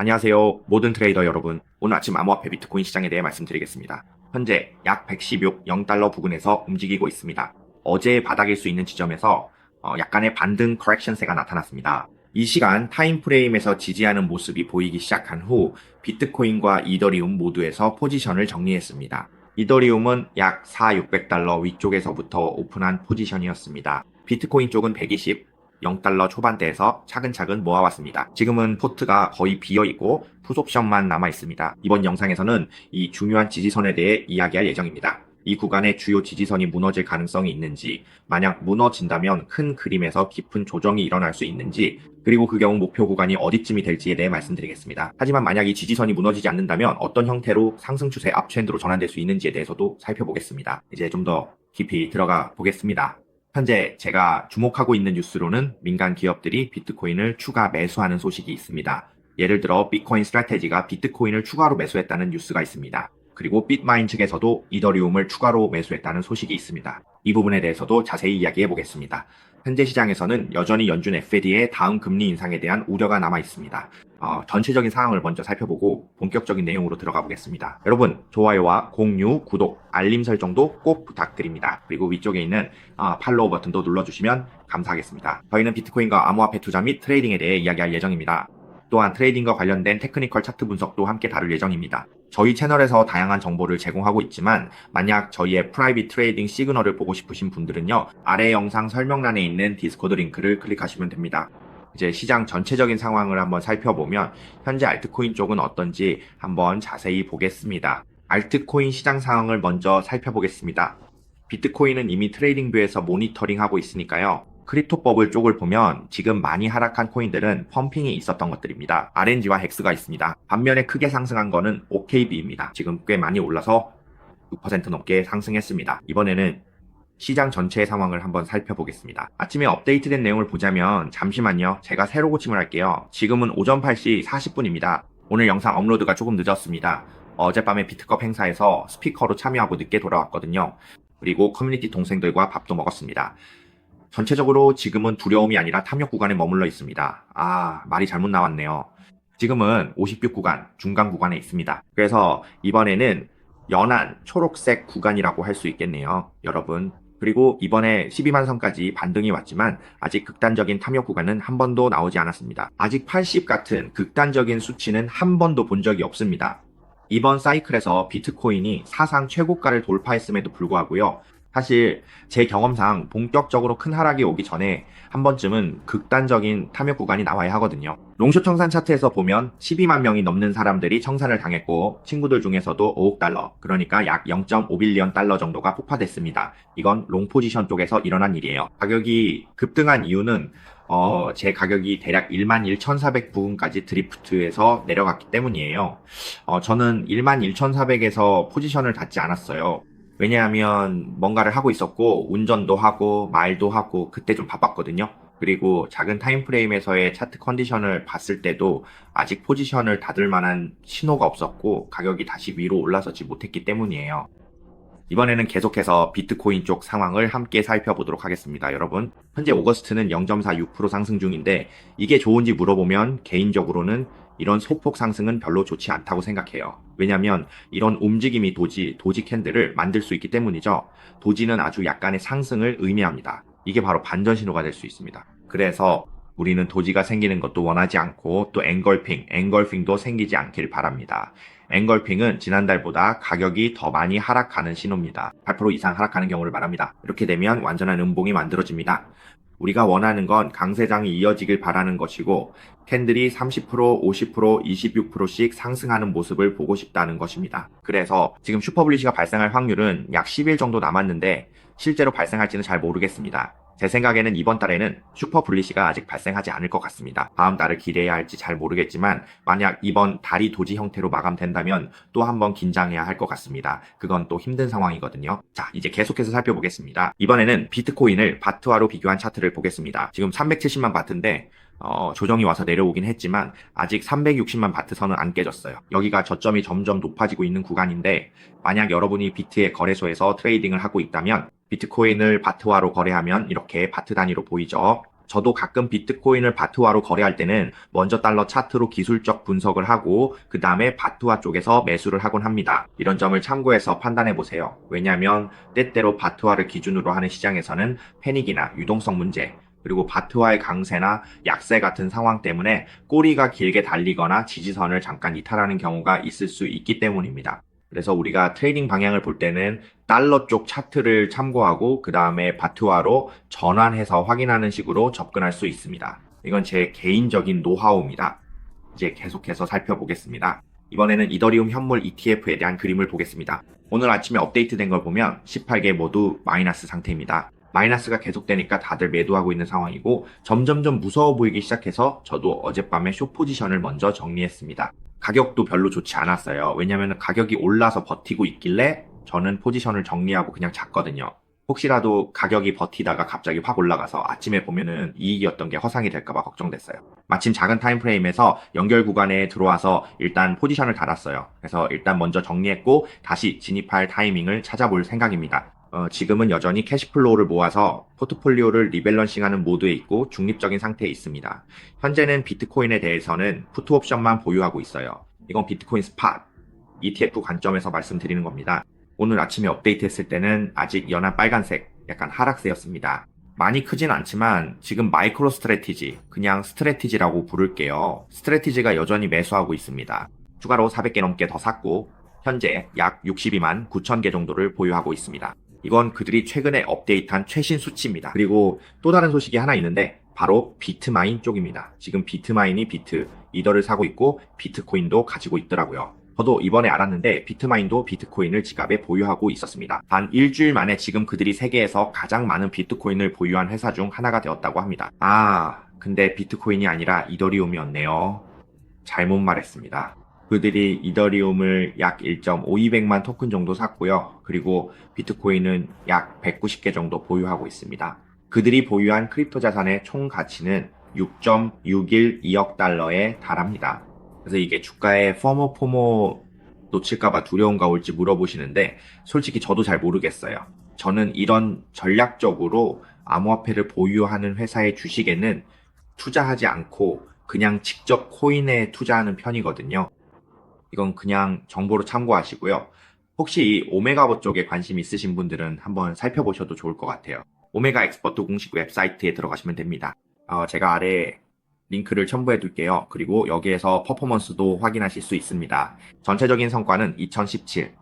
안녕하세요. 모든 트레이더 여러분. 오늘 아침 암호화폐 비트코인 시장에 대해 말씀드리겠습니다. 현재 약 116 0달러 부근에서 움직이고 있습니다. 어제의 바닥일 수 있는 지점에서 어, 약간의 반등 커렉션세가 나타났습니다. 이 시간 타임프레임에서 지지하는 모습이 보이기 시작한 후 비트코인과 이더리움 모두에서 포지션을 정리했습니다. 이더리움은 약 4, 600달러 위쪽에서부터 오픈한 포지션이었습니다. 비트코인 쪽은 120, 0달러 초반대에서 차근차근 모아왔습니다. 지금은 포트가 거의 비어있고 풋옵션만 남아있습니다. 이번 영상에서는 이 중요한 지지선에 대해 이야기할 예정입니다. 이 구간의 주요 지지선이 무너질 가능성이 있는지, 만약 무너진다면 큰 그림에서 깊은 조정이 일어날 수 있는지, 그리고 그 경우 목표 구간이 어디쯤이 될지에 대해 말씀드리겠습니다. 하지만 만약 이 지지선이 무너지지 않는다면 어떤 형태로 상승 추세 업트렌드로 전환될 수 있는지에 대해서도 살펴보겠습니다. 이제 좀 더 깊이 들어가 보겠습니다. 현재 제가 주목하고 있는 뉴스로는 민간 기업들이 비트코인을 추가 매수하는 소식이 있습니다. 예를 들어 비트코인 스트래테지가 비트코인을 추가로 매수했다는 뉴스가 있습니다. 그리고 bit마인 측에서도 이더리움을 추가로 매수했다는 소식이 있습니다. 이 부분에 대해서도 자세히 이야기해 보겠습니다. 현재 시장에서는 여전히 연준 FED의 다음 금리 인상에 대한 우려가 남아 있습니다. 어, 전체적인 상황을 먼저 살펴보고 본격적인 내용으로 들어가 보겠습니다. 여러분 좋아요와 공유, 구독, 알림 설정도 꼭 부탁드립니다. 그리고 위쪽에 있는 아, 팔로우 버튼도 눌러주시면 감사하겠습니다. 저희는 비트코인과 암호화폐 투자 및 트레이딩에 대해 이야기할 예정입니다. 또한 트레이딩과 관련된 테크니컬 차트 분석도 함께 다룰 예정입니다. 저희 채널에서 다양한 정보를 제공하고 있지만 만약 저희의 프라이빗 트레이딩 시그널을 보고 싶으신 분들은요 아래 영상 설명란에 있는 디스코드 링크를 클릭하시면 됩니다. 이제 시장 전체적인 상황을 한번 살펴보면 현재 알트코인 쪽은 어떤지 한번 자세히 보겠습니다. 알트코인 시장 상황을 먼저 살펴보겠습니다. 비트코인은 이미 트레이딩뷰에서 모니터링하고 있으니까요. 크립토 버블 쪽을 보면 지금 많이 하락한 코인들은 펌핑이 있었던 것들입니다. RNG와 헥스가 있습니다. 반면에 크게 상승한 거는 OKB입니다. 지금 꽤 많이 올라서 6% 넘게 상승했습니다. 이번에는 시장 전체의 상황을 한번 살펴보겠습니다. 아침에 업데이트된 내용을 보자면 잠시만요. 제가 새로 고침을 할게요. 지금은 오전 8시 40분입니다. 오늘 영상 업로드가 조금 늦었습니다. 어젯밤에 비트컵 행사에서 스피커로 참여하고 늦게 돌아왔거든요. 그리고 커뮤니티 동생들과 밥도 먹었습니다. 전체적으로 지금은 두려움이 아니라 탐욕 구간에 머물러 있습니다. 아, 말이 잘못 나왔네요. 지금은 50뷰 구간, 중간 구간에 있습니다. 그래서 이번에는 연한 초록색 구간이라고 할 수 있겠네요. 여러분. 그리고 이번에 12만 선까지 반등이 왔지만 아직 극단적인 탐욕 구간은 한 번도 나오지 않았습니다. 아직 80 같은 극단적인 수치는 한 번도 본 적이 없습니다. 이번 사이클에서 비트코인이 사상 최고가를 돌파했음에도 불구하고요. 사실 제 경험상 본격적으로 큰 하락이 오기 전에 한 번쯤은 극단적인 탐욕 구간이 나와야 하거든요. 롱숏 청산 차트에서 보면 12만 명이 넘는 사람들이 청산을 당했고 친구들 중에서도 5억 달러, 그러니까 약 0.5빌리언 달러 정도가 폭파됐습니다. 이건 롱 포지션 쪽에서 일어난 일이에요. 가격이 급등한 이유는 어, 제 가격이 대략 11,400 부근까지 드리프트해서 내려갔기 때문이에요. 어, 저는 11,400에서 포지션을 닫지 않았어요. 왜냐하면 뭔가를 하고 있었고 운전도 하고 말도 하고 그때 좀 바빴거든요. 그리고 작은 타임프레임에서의 차트 컨디션을 봤을 때도 아직 포지션을 닫을 만한 신호가 없었고 가격이 다시 위로 올라서지 못했기 때문이에요. 이번에는 계속해서 비트코인 쪽 상황을 함께 살펴보도록 하겠습니다, 여러분. 현재 오거스트는 0.46% 상승 중인데 이게 좋은지 물어보면 개인적으로는 이런 소폭 상승은 별로 좋지 않다고 생각해요. 왜냐면 이런 움직임이 도지, 도지 캔들을 만들 수 있기 때문이죠. 도지는 아주 약간의 상승을 의미합니다. 이게 바로 반전 신호가 될 수 있습니다. 그래서 우리는 도지가 생기는 것도 원하지 않고 또 앵걸핑, 앵걸핑도 생기지 않길 바랍니다. 앵걸핑은 지난달보다 가격이 더 많이 하락하는 신호입니다. 8% 이상 하락하는 경우를 말합니다. 이렇게 되면 완전한 음봉이 만들어집니다. 우리가 원하는 건 강세장이 이어지길 바라는 것이고 캔들이 30%, 50%, 26%씩 상승하는 모습을 보고 싶다는 것입니다. 그래서 지금 슈퍼블리시가 발생할 확률은 약 10일 정도 남았는데 실제로 발생할지는 잘 모르겠습니다. 제 생각에는 이번 달에는 슈퍼 블리시가 아직 발생하지 않을 것 같습니다. 다음 달을 기대해야 할지 잘 모르겠지만 만약 이번 달이 도지 형태로 마감된다면 또 한번 긴장해야 할 것 같습니다. 그건 또 힘든 상황이거든요. 자, 이제 계속해서 살펴보겠습니다. 이번에는 비트코인을 바트와로 비교한 차트를 보겠습니다. 지금 370만 바트인데 어, 조정이 와서 내려오긴 했지만 아직 360만 바트 선은 안 깨졌어요. 여기가 저점이 점점 높아지고 있는 구간인데 만약 여러분이 비트의 거래소에서 트레이딩을 하고 있다면 비트코인을 바트화로 거래하면 이렇게 바트 단위로 보이죠. 저도 가끔 비트코인을 바트화로 거래할 때는 먼저 달러 차트로 기술적 분석을 하고 그 다음에 바트화 쪽에서 매수를 하곤 합니다. 이런 점을 참고해서 판단해 보세요. 왜냐하면 때때로 바트화를 기준으로 하는 시장에서는 패닉이나 유동성 문제 그리고 바트화의 강세나 약세 같은 상황 때문에 꼬리가 길게 달리거나 지지선을 잠깐 이탈하는 경우가 있을 수 있기 때문입니다. 그래서 우리가 트레이딩 방향을 볼 때는 달러 쪽 차트를 참고하고 그 다음에 바트화로 전환해서 확인하는 식으로 접근할 수 있습니다. 이건 제 개인적인 노하우입니다. 이제 계속해서 살펴보겠습니다. 이번에는 이더리움 현물 ETF에 대한 그림을 보겠습니다. 오늘 아침에 업데이트된 걸 보면 18개 모두 마이너스 상태입니다. 마이너스가 계속되니까 다들 매도하고 있는 상황이고 점점점 무서워 보이기 시작해서 저도 어젯밤에 쇼 포지션을 먼저 정리했습니다. 가격도 별로 좋지 않았어요. 왜냐하면 가격이 올라서 버티고 있길래 저는 포지션을 정리하고 그냥 잤거든요. 혹시라도 가격이 버티다가 갑자기 확 올라가서 아침에 보면은 이익이었던 게 허상이 될까봐 걱정됐어요. 마침 작은 타임프레임에서 연결 구간에 들어와서 일단 포지션을 달았어요. 그래서 일단 먼저 정리했고 다시 진입할 타이밍을 찾아볼 생각입니다. 어, 지금은 여전히 캐시플로우를 모아서 포트폴리오를 리밸런싱하는 모드에 있고 중립적인 상태에 있습니다. 현재는 비트코인에 대해서는 푸트 옵션만 보유하고 있어요. 이건 비트코인 스팟, ETF 관점에서 말씀드리는 겁니다. 오늘 아침에 업데이트 했을 때는 아직 연한 빨간색, 약간 하락세였습니다. 많이 크진 않지만 지금 마이크로 스트레티지, 그냥 스트레티지라고 부를게요. 스트레티지가 여전히 매수하고 있습니다. 추가로 400개 넘게 더 샀고 현재 약 62만 9천 개 정도를 보유하고 있습니다. 이건 그들이 최근에 업데이트한 최신 수치입니다. 그리고 또 다른 소식이 하나 있는데 바로 비트마인 쪽입니다. 지금 비트마인이 비트, 이더를 사고 있고 비트코인도 가지고 있더라고요. 저도 이번에 알았는데 비트마인도 비트코인을 지갑에 보유하고 있었습니다. 단 일주일 만에 지금 그들이 세계에서 가장 많은 비트코인을 보유한 회사 중 하나가 되었다고 합니다. 아, 근데 비트코인이 아니라 이더리움이었네요. 잘못 말했습니다. 그들이 이더리움을 약 1.5200만 토큰 정도 샀고요. 그리고 비트코인은 약 190개 정도 보유하고 있습니다. 그들이 보유한 크립토 자산의 총 가치는 6.612억 달러에 달합니다. 그래서 이게 주가에 포모 포모 놓칠까봐 두려움가 올지 물어보시는데 솔직히 저도 잘 모르겠어요. 저는 이런 전략적으로 암호화폐를 보유하는 회사의 주식에는 투자하지 않고 그냥 직접 코인에 투자하는 편이거든요. 이건 그냥 정보로 참고하시고요. 혹시 이 오메가버 쪽에 관심 있으신 분들은 한번 살펴보셔도 좋을 것 같아요. 오메가 엑스퍼트 공식 웹사이트에 들어가시면 됩니다. 어, 제가 아래 링크를 첨부해 둘게요. 그리고 여기에서 퍼포먼스도 확인하실 수 있습니다. 전체적인 성과는 2017,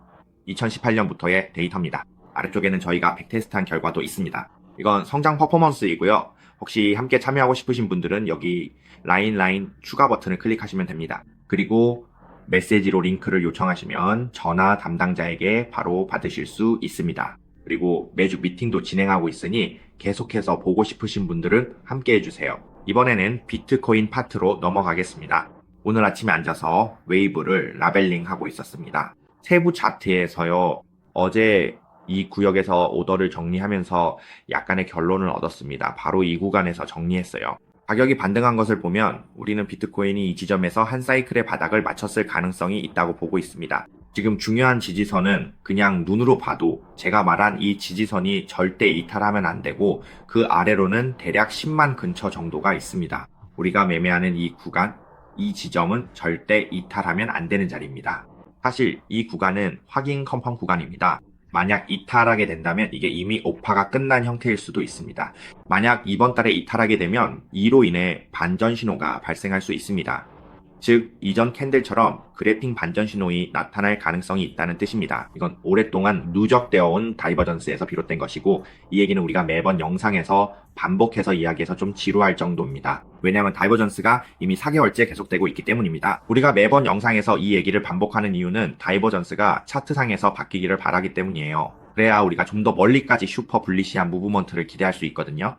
2018년부터의 데이터입니다. 아래쪽에는 저희가 백테스트한 결과도 있습니다. 이건 성장 퍼포먼스이고요. 혹시 함께 참여하고 싶으신 분들은 여기 라인 라인 추가 버튼을 클릭하시면 됩니다. 그리고 메시지로 링크를 요청하시면 전화 담당자에게 바로 받으실 수 있습니다. 그리고 매주 미팅도 진행하고 있으니 계속해서 보고 싶으신 분들은 함께 해주세요. 이번에는 비트코인 파트로 넘어가겠습니다. 오늘 아침에 앉아서 웨이브를 라벨링 하고 있었습니다. 세부 차트에서요, 어제 이 구역에서 오더를 정리하면서 약간의 결론을 얻었습니다. 바로 이 구간에서 정리했어요. 가격이 반등한 것을 보면 우리는 비트코인이 이 지점에서 한 사이클의 바닥을 맞췄을 가능성이 있다고 보고 있습니다. 지금 중요한 지지선은 그냥 눈으로 봐도 제가 말한 이 지지선이 절대 이탈하면 안 되고 그 아래로는 대략 10만 근처 정도가 있습니다. 우리가 매매하는 이 구간, 이 지점은 절대 이탈하면 안 되는 자리입니다. 사실 이 구간은 확인 컨펌 구간입니다. 만약 이탈하게 된다면 이게 이미 오파가 끝난 형태일 수도 있습니다. 만약 이번 달에 이탈하게 되면 이로 인해 반전 신호가 발생할 수 있습니다. 즉, 이전 캔들처럼 그래핑 반전 신호이 나타날 가능성이 있다는 뜻입니다. 이건 오랫동안 누적되어 온 다이버전스에서 비롯된 것이고, 이 얘기는 우리가 매번 영상에서 반복해서 이야기해서 좀 지루할 정도입니다. 왜냐하면 다이버전스가 이미 4개월째 계속되고 있기 때문입니다. 우리가 매번 영상에서 이 얘기를 반복하는 이유는 다이버전스가 차트상에서 바뀌기를 바라기 때문이에요. 그래야 우리가 좀 더 멀리까지 슈퍼 블리시한 무브먼트를 기대할 수 있거든요.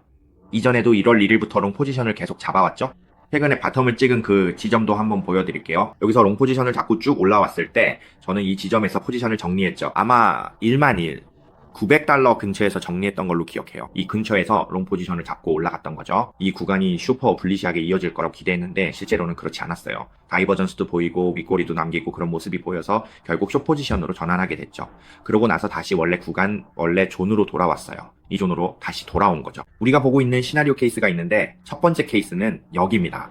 이전에도 1월 1일부터 롱 포지션을 계속 잡아왔죠? 최근에 바텀을 찍은 그 지점도 한번 보여드릴게요. 여기서 롱 포지션을 잡고 쭉 올라왔을 때 저는 이 지점에서 포지션을 정리했죠. 아마 1만 1, 900달러 근처에서 정리했던 걸로 기억해요. 이 근처에서 롱 포지션을 잡고 올라갔던 거죠. 이 구간이 슈퍼 불리시하게 이어질 거라고 기대했는데 실제로는 그렇지 않았어요. 다이버전스도 보이고 윗꼬리도 남기고 그런 모습이 보여서 결국 숏 포지션으로 전환하게 됐죠. 그러고 나서 다시 원래 구간, 원래 존으로 돌아왔어요. 이 존으로 다시 돌아온 거죠. 우리가 보고 있는 시나리오 케이스가 있는데 첫 번째 케이스는 여기입니다.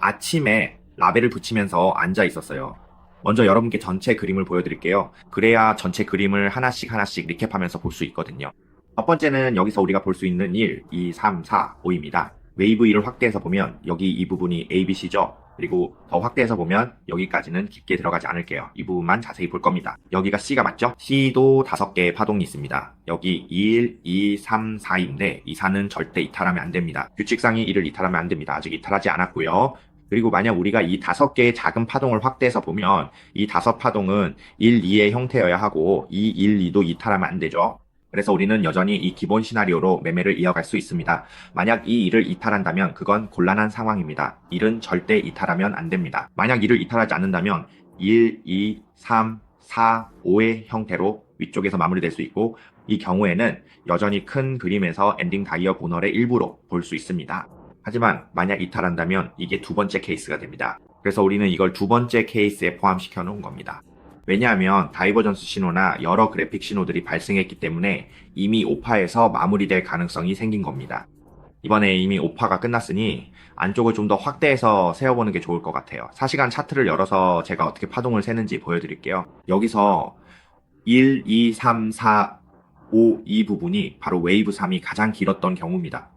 아침에 라벨을 붙이면서 앉아 있었어요. 먼저 여러분께 전체 그림을 보여드릴게요. 그래야 전체 그림을 하나씩 하나씩 리캡하면서 볼 수 있거든요. 첫 번째는 여기서 우리가 볼 수 있는 1, 2, 3, 4, 5입니다. 웨이브 1을 확대해서 보면 여기 이 부분이 ABC죠. 그리고 더 확대해서 보면 여기까지는 깊게 들어가지 않을게요. 이 부분만 자세히 볼 겁니다. 여기가 C가 맞죠? C도 5개의 파동이 있습니다. 여기 1, 2, 3, 4인데 이 4는 절대 이탈하면 안 됩니다. 규칙상이 1을 이탈하면 안 됩니다. 아직 이탈하지 않았고요. 그리고 만약 우리가 이 다섯 개의 작은 파동을 확대해서 보면 이 다섯 파동은 1, 2의 형태여야 하고 이 1, 2도 이탈하면 안 되죠. 그래서 우리는 여전히 이 기본 시나리오로 매매를 이어갈 수 있습니다. 만약 이 1을 이탈한다면 그건 곤란한 상황입니다. 1은 절대 이탈하면 안 됩니다. 만약 1을 이탈하지 않는다면 1, 2, 3, 4, 5의 형태로 위쪽에서 마무리될 수 있고 이 경우에는 여전히 큰 그림에서 엔딩 다이어 보널의 일부로 볼 수 있습니다. 하지만 만약 이탈한다면 이게 두 번째 케이스가 됩니다. 그래서 우리는 이걸 두 번째 케이스에 포함시켜 놓은 겁니다. 왜냐하면 다이버전스 신호나 여러 그래픽 신호들이 발생했기 때문에 이미 오파에서 마무리될 가능성이 생긴 겁니다. 이번에 이미 오파가 끝났으니 안쪽을 좀 더 확대해서 세워보는 게 좋을 것 같아요. 4시간 차트를 열어서 제가 어떻게 파동을 세는지 보여드릴게요. 여기서 1, 2, 3, 4, 5 이 부분이 바로 웨이브 3이 가장 길었던 경우입니다.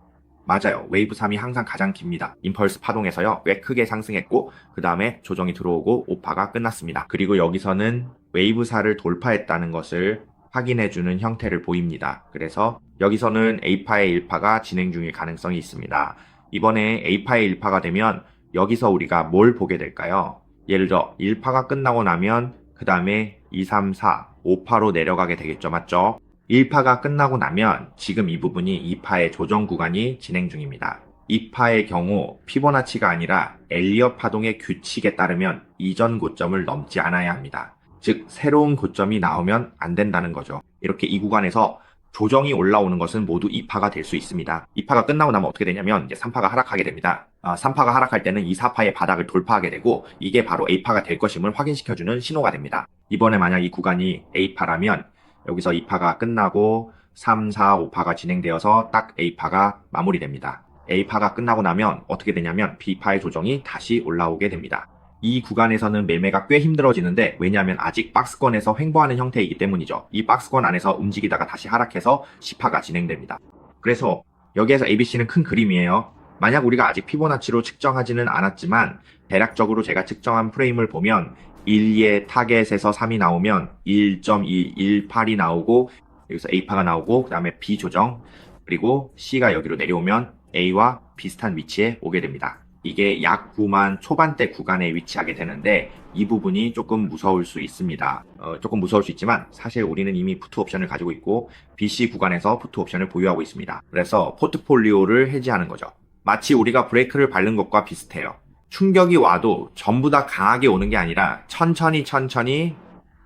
맞아요. 웨이브 3이 항상 가장 깁니다. 임펄스 파동에서요. 꽤 크게 상승했고 그 다음에 조정이 들어오고 오파가 끝났습니다. 그리고 여기서는 웨이브 4를 돌파했다는 것을 확인해주는 형태를 보입니다. 그래서 여기서는 A파의 1파가 진행 중일 가능성이 있습니다. 이번에 A파의 1파가 되면 여기서 우리가 뭘 보게 될까요? 예를 들어 1파가 끝나고 나면 그 다음에 2, 3, 4, 5파로 내려가게 되겠죠. 맞죠? 1파가 끝나고 나면 지금 이 부분이 2파의 조정 구간이 진행 중입니다. 2파의 경우 피보나치가 아니라 엘리엇 파동의 규칙에 따르면 이전 고점을 넘지 않아야 합니다. 즉 새로운 고점이 나오면 안 된다는 거죠. 이렇게 이 구간에서 조정이 올라오는 것은 모두 2파가 될 수 있습니다. 2파가 끝나고 나면 어떻게 되냐면 이제 3파가 하락하게 됩니다. 아, 3파가 하락할 때는 이 4파의 바닥을 돌파하게 되고 이게 바로 A파가 될 것임을 확인시켜주는 신호가 됩니다. 이번에 만약 이 구간이 A파라면 여기서 2파가 끝나고 3, 4, 5파가 진행되어서 딱 A파가 마무리됩니다. A파가 끝나고 나면 어떻게 되냐면 B파의 조정이 다시 올라오게 됩니다. 이 구간에서는 매매가 꽤 힘들어지는데 왜냐하면 아직 박스권에서 횡보하는 형태이기 때문이죠. 이 박스권 안에서 움직이다가 다시 하락해서 10파가 진행됩니다. 그래서 여기에서 ABC는 큰 그림이에요. 만약 우리가 아직 피보나치로 측정하지는 않았지만 대략적으로 제가 측정한 프레임을 보면 1, 2의 타겟에서 3이 나오면 1.218이 나오고 여기서 A파가 나오고 그 다음에 B 조정 그리고 C가 여기로 내려오면 A와 비슷한 위치에 오게 됩니다. 이게 약 9만 초반대 구간에 위치하게 되는데 이 부분이 조금 무서울 수 있습니다. 어, 조금 무서울 수 있지만 사실 우리는 이미 푸트 옵션을 가지고 있고 BC 구간에서 푸트 옵션을 보유하고 있습니다. 그래서 포트폴리오를 해지하는 거죠. 마치 우리가 브레이크를 밟는 것과 비슷해요. 충격이 와도 전부 다 강하게 오는 게 아니라 천천히 천천히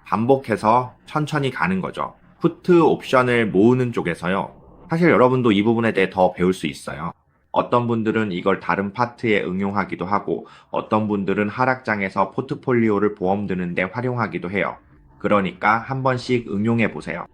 반복해서 천천히 가는 거죠. 푸트 옵션을 모으는 쪽에서요. 사실 여러분도 이 부분에 대해 더 배울 수 있어요. 어떤 분들은 이걸 다른 파트에 응용하기도 하고 어떤 분들은 하락장에서 포트폴리오를 보험 드는데 활용하기도 해요. 그러니까 한 번씩 응용해 보세요.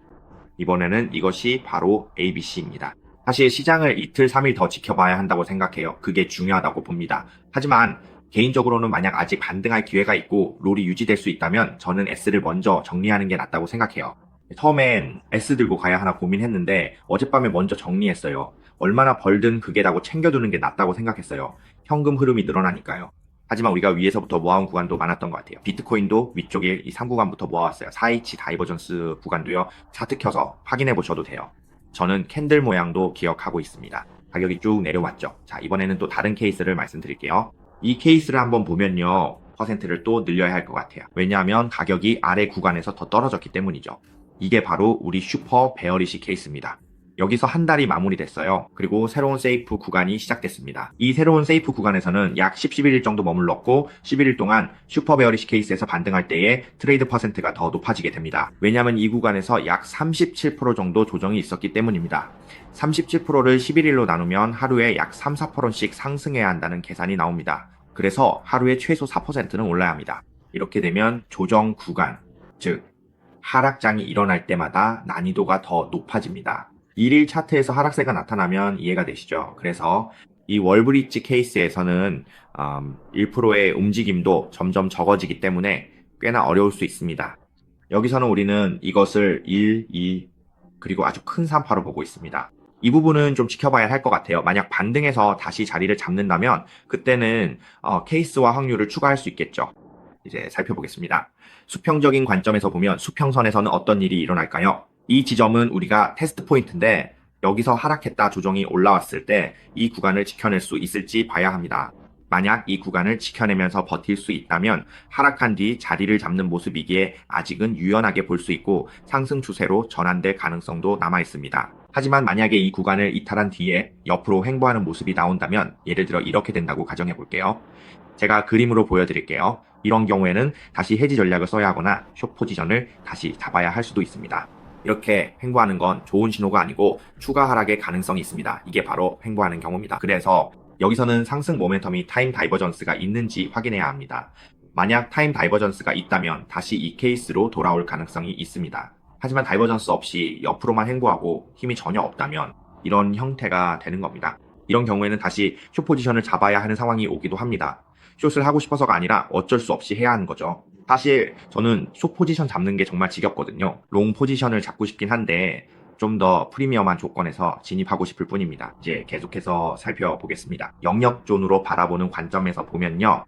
이번에는 이것이 바로 ABC입니다. 사실 시장을 이틀, 3일 더 지켜봐야 한다고 생각해요. 그게 중요하다고 봅니다. 하지만 개인적으로는 만약 아직 반등할 기회가 있고 롤이 유지될 수 있다면 저는 S를 먼저 정리하는 게 낫다고 생각해요. 처음엔 S 들고 가야 하나 고민했는데 어젯밤에 먼저 정리했어요. 얼마나 벌든 그게 라고 챙겨두는 게 낫다고 생각했어요. 현금 흐름이 늘어나니까요. 하지만 우리가 위에서부터 모아온 구간도 많았던 것 같아요. 비트코인도 위쪽에 이 3구간부터 모아왔어요. 4H 다이버전스 구간도요. 차트 켜서 확인해 보셔도 돼요. 저는 캔들 모양도 기억하고 있습니다. 가격이 쭉 내려왔죠. 자, 이번에는 또 다른 케이스를 말씀드릴게요. 이 케이스를 한번 보면요. 퍼센트를 또 늘려야 할 것 같아요. 왜냐하면 가격이 아래 구간에서 더 떨어졌기 때문이죠. 이게 바로 우리 슈퍼 베어리시 케이스입니다. 여기서 한 달이 마무리됐어요. 그리고 새로운 세이프 구간이 시작됐습니다. 이 새로운 세이프 구간에서는 약 10, 11일 정도 머물렀고 11일 동안 슈퍼베어리시 케이스에서 반등할 때에 트레이드 퍼센트가 더 높아지게 됩니다. 왜냐하면 이 구간에서 약 37% 정도 조정이 있었기 때문입니다. 37%를 11일로 나누면 하루에 약 3, 4%씩 상승해야 한다는 계산이 나옵니다. 그래서 하루에 최소 4%는 올라야 합니다. 이렇게 되면 조정 구간, 즉 하락장이 일어날 때마다 난이도가 더 높아집니다. 일일 차트에서 하락세가 나타나면 이해가 되시죠? 그래서 이 월브리지 케이스에서는 음, 1%의 움직임도 점점 적어지기 때문에 꽤나 어려울 수 있습니다. 여기서는 우리는 이것을 1, 2, 그리고 아주 큰 산파로 보고 있습니다. 이 부분은 좀 지켜봐야 할 것 같아요. 만약 반등해서 다시 자리를 잡는다면 그때는 어, 케이스와 확률을 추가할 수 있겠죠. 이제 살펴보겠습니다. 수평적인 관점에서 보면 수평선에서는 어떤 일이 일어날까요? 이 지점은 우리가 테스트 포인트인데 여기서 하락했다 조정이 올라왔을 때 이 구간을 지켜낼 수 있을지 봐야 합니다. 만약 이 구간을 지켜내면서 버틸 수 있다면 하락한 뒤 자리를 잡는 모습이기에 아직은 유연하게 볼 수 있고 상승 추세로 전환될 가능성도 남아 있습니다. 하지만 만약에 이 구간을 이탈한 뒤에 옆으로 횡보하는 모습이 나온다면 예를 들어 이렇게 된다고 가정해 볼게요. 제가 그림으로 보여드릴게요. 이런 경우에는 다시 해지 전략을 써야 하거나 숏 포지션을 다시 잡아야 할 수도 있습니다. 이렇게 횡보하는 건 좋은 신호가 아니고 추가 하락의 가능성이 있습니다. 이게 바로 횡보하는 경우입니다. 그래서 여기서는 상승 모멘텀이 타임 다이버전스가 있는지 확인해야 합니다. 만약 타임 다이버전스가 있다면 다시 이 케이스로 돌아올 가능성이 있습니다. 하지만 다이버전스 없이 옆으로만 횡보하고 힘이 전혀 없다면 이런 형태가 되는 겁니다. 이런 경우에는 다시 숏 포지션을 잡아야 하는 상황이 오기도 합니다. 숏을 하고 싶어서가 아니라 어쩔 수 없이 해야 하는 거죠. 사실 저는 숏 포지션 잡는 게 정말 지겹거든요. 롱 포지션을 잡고 싶긴 한데 좀 더 프리미엄한 조건에서 진입하고 싶을 뿐입니다. 이제 계속해서 살펴보겠습니다. 영역 존으로 바라보는 관점에서 보면요.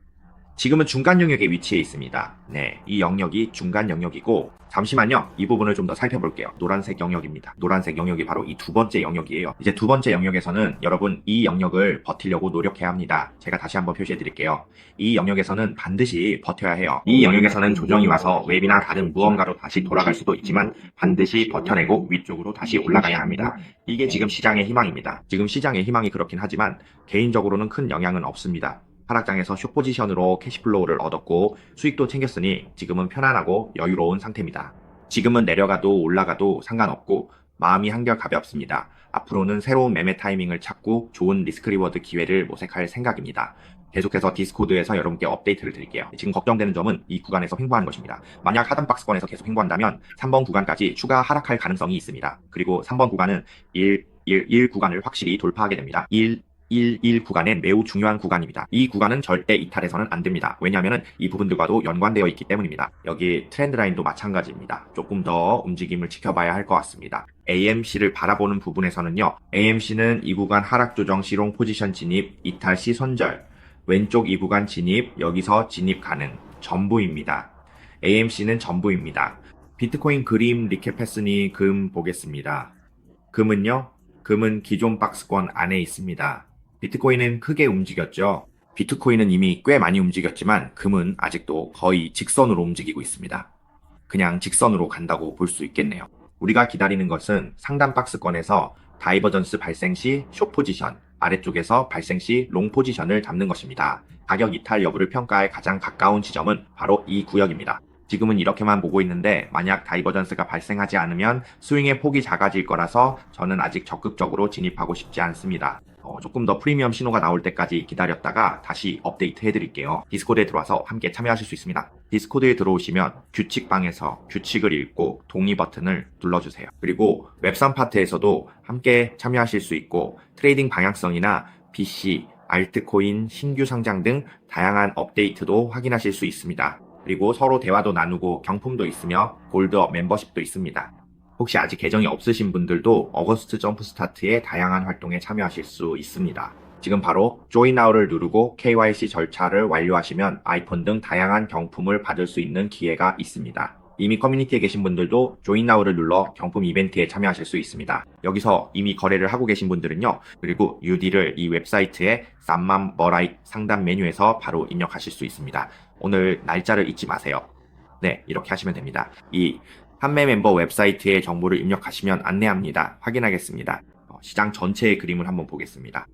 지금은 중간 영역에 위치해 있습니다. 네, 이 영역이 중간 영역이고 잠시만요. 이 부분을 좀 더 살펴볼게요. 노란색 영역입니다. 노란색 영역이 바로 이 두 번째 영역이에요. 이제 두 번째 영역에서는 여러분 이 영역을 버티려고 노력해야 합니다. 제가 다시 한번 표시해 드릴게요. 이 영역에서는 반드시 버텨야 해요. 이 영역에서는 조정이 와서 웹이나 다른 무언가로 다시 돌아갈 수도 있지만 반드시 버텨내고 위쪽으로 다시 올라가야 합니다. 이게 지금 시장의 희망입니다. 지금 시장의 희망이 그렇긴 하지만 개인적으로는 큰 영향은 없습니다. 하락장에서 숏 포지션으로 캐시플로우를 얻었고 수익도 챙겼으니 지금은 편안하고 여유로운 상태입니다. 지금은 내려가도 올라가도 상관없고 마음이 한결 가볍습니다. 앞으로는 새로운 매매 타이밍을 찾고 좋은 리스크 리워드 기회를 모색할 생각입니다. 계속해서 디스코드에서 여러분께 업데이트를 드릴게요. 지금 걱정되는 점은 이 구간에서 횡보하는 것입니다. 만약 하단 박스권에서 계속 횡보한다면 3번 구간까지 추가 하락할 가능성이 있습니다. 그리고 3번 구간은 1, 1, 1 구간을 확실히 돌파하게 됩니다. 1, 1, 1 구간은 매우 중요한 구간입니다. 이 구간은 절대 이탈해서는 안 됩니다. 왜냐하면 이 부분들과도 연관되어 있기 때문입니다. 여기 트렌드 라인도 마찬가지입니다. 조금 더 움직임을 지켜봐야 할 것 같습니다. AMC를 바라보는 부분에서는요. AMC는 이 구간 하락 조정 시롱 포지션 진입, 이탈 시 손절, 왼쪽 이 구간 진입, 여기서 진입 가능, 전부입니다. AMC는 전부입니다. 비트코인 그림 리캡했으니 금 보겠습니다. 금은요? 금은 기존 박스권 안에 있습니다. 비트코인은 크게 움직였죠. 비트코인은 이미 꽤 많이 움직였지만 금은 아직도 거의 직선으로 움직이고 있습니다. 그냥 직선으로 간다고 볼 수 있겠네요. 우리가 기다리는 것은 상단 박스권에서 다이버전스 발생 시 숏 포지션, 아래쪽에서 발생 시 롱 포지션을 잡는 것입니다. 가격 이탈 여부를 평가할 가장 가까운 지점은 바로 이 구역입니다. 지금은 이렇게만 보고 있는데 만약 다이버전스가 발생하지 않으면 스윙의 폭이 작아질 거라서 저는 아직 적극적으로 진입하고 싶지 않습니다. 어, 조금 더 프리미엄 신호가 나올 때까지 기다렸다가 다시 업데이트 해드릴게요. 디스코드에 들어와서 함께 참여하실 수 있습니다. 디스코드에 들어오시면 규칙방에서 규칙을 읽고 동의 버튼을 눌러주세요. 그리고 웹3 파트에서도 함께 참여하실 수 있고 트레이딩 방향성이나 BC, 알트코인, 신규 상장 등 다양한 업데이트도 확인하실 수 있습니다. 그리고 서로 대화도 나누고 경품도 있으며 골드업 멤버십도 있습니다. 혹시 아직 계정이 없으신 분들도 어거스트 점프 스타트의 다양한 활동에 참여하실 수 있습니다. 지금 바로 Join Now를 누르고 KYC 절차를 완료하시면 아이폰 등 다양한 경품을 받을 수 있는 기회가 있습니다. 이미 커뮤니티에 계신 분들도 Join Now를 눌러 경품 이벤트에 참여하실 수 있습니다. 여기서 이미 거래를 하고 계신 분들은요. 그리고 UD를 이 웹사이트의 쌈맘 머라이 상단 메뉴에서 바로 입력하실 수 있습니다. 오늘 날짜를 잊지 마세요. 네, 이렇게 하시면 됩니다. 이 판매 멤버 웹사이트에 정보를 입력하시면 안내합니다. 확인하겠습니다. 어, 시장 전체의 그림을 한번 보겠습니다.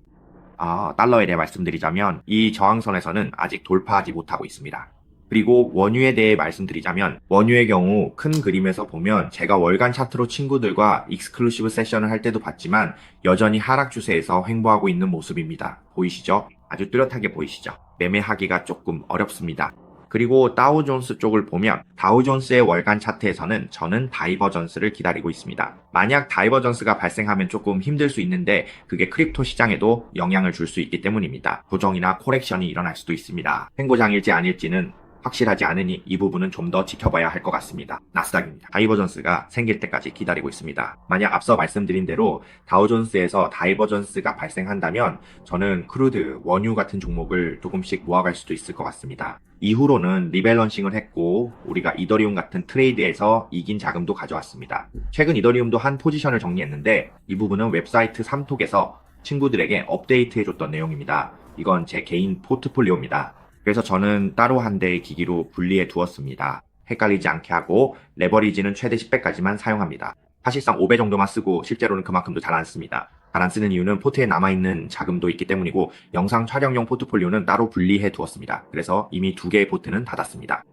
아, 달러에 대해 말씀드리자면 이 저항선에서는 아직 돌파하지 못하고 있습니다. 그리고 원유에 대해 말씀드리자면 원유의 경우 큰 그림에서 보면 제가 월간 차트로 친구들과 익스클루시브 세션을 할 때도 봤지만 여전히 하락 추세에서 횡보하고 있는 모습입니다. 보이시죠? 아주 뚜렷하게 보이시죠? 매매하기가 조금 어렵습니다. 그리고 다우존스 쪽을 보면 다우존스의 월간 차트에서는 저는 다이버전스를 기다리고 있습니다. 만약 다이버전스가 발생하면 조금 힘들 수 있는데 그게 크립토 시장에도 영향을 줄 수 있기 때문입니다. 조정이나 코렉션이 일어날 수도 있습니다. 횡보장일지 아닐지는 확실하지 않으니 이 부분은 좀 더 지켜봐야 할 것 같습니다. 나스닥입니다. 다이버전스가 생길 때까지 기다리고 있습니다. 만약 앞서 말씀드린 대로 다우존스에서 다이버전스가 발생한다면 저는 크루드, 원유 같은 종목을 조금씩 모아갈 수도 있을 것 같습니다. 이후로는 리밸런싱을 했고 우리가 이더리움 같은 트레이드에서 이긴 자금도 가져왔습니다. 최근 이더리움도 한 포지션을 정리했는데 이 부분은 웹사이트 3톡에서 친구들에게 업데이트해줬던 내용입니다. 이건 제 개인 포트폴리오입니다. 그래서 저는 따로 한 대의 기기로 분리해 두었습니다. 헷갈리지 않게 하고 레버리지는 최대 10배까지만 사용합니다. 사실상 5배 정도만 쓰고 실제로는 그만큼도 잘 안 씁니다. 잘 안 쓰는 이유는 포트에 남아있는 자금도 있기 때문이고 영상 촬영용 포트폴리오는 따로 분리해 두었습니다. 그래서 이미 두 개의 포트는 닫았습니다.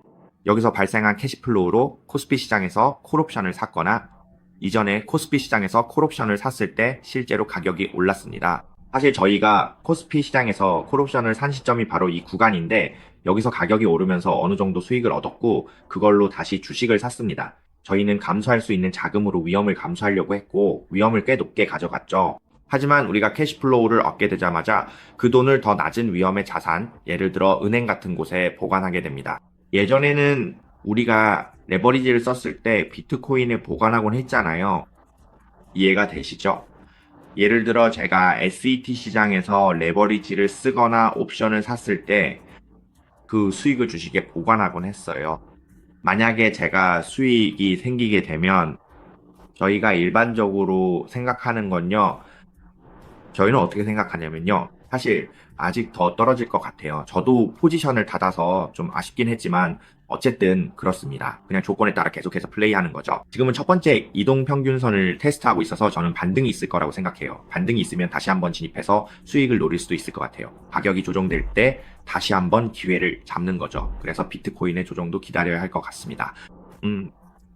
여기서 발생한 캐시플로우로 코스피 시장에서 콜옵션을 샀거나 이전에 코스피 시장에서 콜옵션을 샀을 때 실제로 가격이 올랐습니다. 사실 저희가 코스피 시장에서 콜옵션을 산 시점이 바로 이 구간인데 여기서 가격이 오르면서 어느 정도 수익을 얻었고 그걸로 다시 주식을 샀습니다. 저희는 감수할 수 있는 자금으로 위험을 감수하려고 했고 위험을 꽤 높게 가져갔죠. 하지만 우리가 캐시플로우를 얻게 되자마자 그 돈을 더 낮은 위험의 자산, 예를 들어 은행 같은 곳에 보관하게 됩니다. 예전에는 우리가 레버리지를 썼을 때 비트코인을 보관하곤 했잖아요. 이해가 되시죠? 예를 들어 제가 SET 시장에서 레버리지를 쓰거나 옵션을 샀을 때 그 수익을 주식에 보관하곤 했어요. 만약에 제가 수익이 생기게 되면 저희가 일반적으로 생각하는 건요. 저희는 어떻게 생각하냐면요. 사실 아직 더 떨어질 것 같아요. 저도 포지션을 닫아서 좀 아쉽긴 했지만 어쨌든 그렇습니다. 그냥 조건에 따라 계속해서 플레이하는 거죠. 지금은 첫 번째 이동 평균선을 테스트하고 있어서 저는 반등이 있을 거라고 생각해요. 반등이 있으면 다시 한번 진입해서 수익을 노릴 수도 있을 것 같아요. 가격이 조정될 때 다시 한번 기회를 잡는 거죠. 그래서 비트코인의 조정도 기다려야 할 것 같습니다. 음,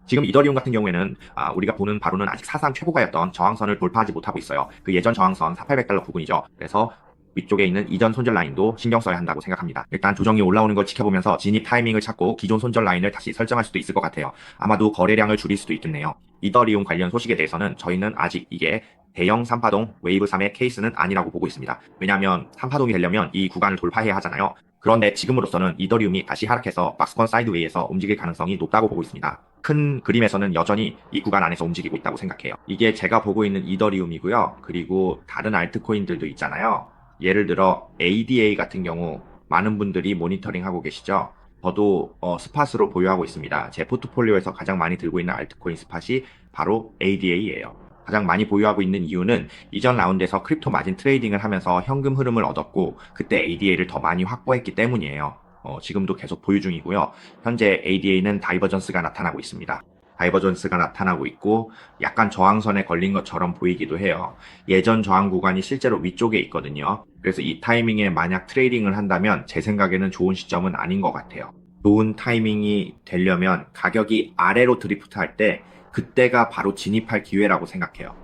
지금 이더리움 같은 경우에는 아, 우리가 보는 바로는 아직 사상 최고가였던 저항선을 돌파하지 못하고 있어요. 그 예전 저항선 4,800달러 부근이죠. 그래서 위쪽에 있는 이전 손절 라인도 신경 써야 한다고 생각합니다. 일단 조정이 올라오는 걸 지켜보면서 진입 타이밍을 찾고 기존 손절 라인을 다시 설정할 수도 있을 것 같아요. 아마도 거래량을 줄일 수도 있겠네요. 이더리움 관련 소식에 대해서는 저희는 아직 이게 대형 3파동 웨이브 3의 케이스는 아니라고 보고 있습니다. 왜냐하면 3파동이 되려면 이 구간을 돌파해야 하잖아요. 그런데 지금으로서는 이더리움이 다시 하락해서 박스권 사이드웨이에서 움직일 가능성이 높다고 보고 있습니다. 큰 그림에서는 여전히 이 구간 안에서 움직이고 있다고 생각해요. 이게 제가 보고 있는 이더리움이고요. 그리고 다른 알트코인들도 있잖아요. 예를 들어 ADA 같은 경우 많은 분들이 모니터링 하고 계시죠. 저도 어, 스팟으로 보유하고 있습니다. 제 포트폴리오에서 가장 많이 들고 있는 알트코인 스팟이 바로 ADA예요. 가장 많이 보유하고 있는 이유는 이전 라운드에서 크립토 마진 트레이딩을 하면서 현금 흐름을 얻었고 그때 ADA를 더 많이 확보했기 때문이에요. 어, 지금도 계속 보유 중이고요. 현재 ADA는 다이버전스가 나타나고 있습니다. 다이버전스가 나타나고 있고 약간 저항선에 걸린 것처럼 보이기도 해요. 예전 저항 구간이 실제로 위쪽에 있거든요. 그래서 이 타이밍에 만약 트레이딩을 한다면 제 생각에는 좋은 시점은 아닌 것 같아요. 좋은 타이밍이 되려면 가격이 아래로 드리프트 할 때 그때가 바로 진입할 기회라고 생각해요.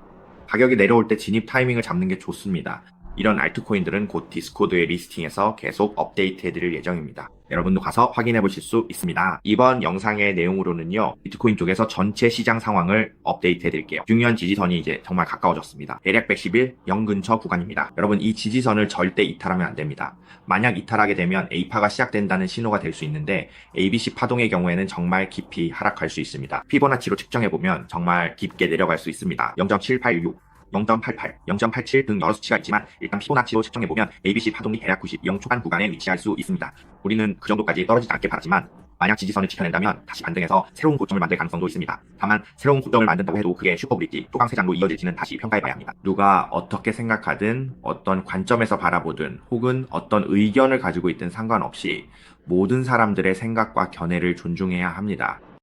가격이 내려올 때 진입 타이밍을 잡는 게 좋습니다. 이런 알트코인들은 곧 디스코드의 리스팅에서 계속 업데이트 해드릴 예정입니다. 여러분도 가서 확인해 보실 수 있습니다. 이번 영상의 내용으로는요, 비트코인 쪽에서 전체 시장 상황을 업데이트 해드릴게요. 중요한 지지선이 이제 정말 가까워졌습니다. 대략 110일 0 근처 구간입니다. 여러분 이 지지선을 절대 이탈하면 안 됩니다. 만약 이탈하게 되면 A파가 시작된다는 신호가 될 수 있는데 ABC 파동의 경우에는 정말 깊이 하락할 수 있습니다. 피보나치로 측정해 보면 정말 깊게 내려갈 수 있습니다. 0.786 0.88, 0.87 등 여러 수치가 있지만 일단 피보나치로 측정해보면 ABC 파동이 대략 90, 초반 구간에 위치할 수 있습니다. 우리는 그 정도까지 떨어지지 않게 바라지만 만약 지지선을 지켜낸다면 다시 반등해서 새로운 고점을 만들 가능성도 있습니다. 다만 새로운 고점을 만든다고 해도 그게 슈퍼브릿지, 또강세장로 이어질지는 다시 평가해봐야 합니다. 누가 어떻게 생각하든 어떤 관점에서 바라보든 혹은 어떤 의견을 가지고 있든 상관없이 모든 사람들의 생각과 견해를 존중해야 합니다.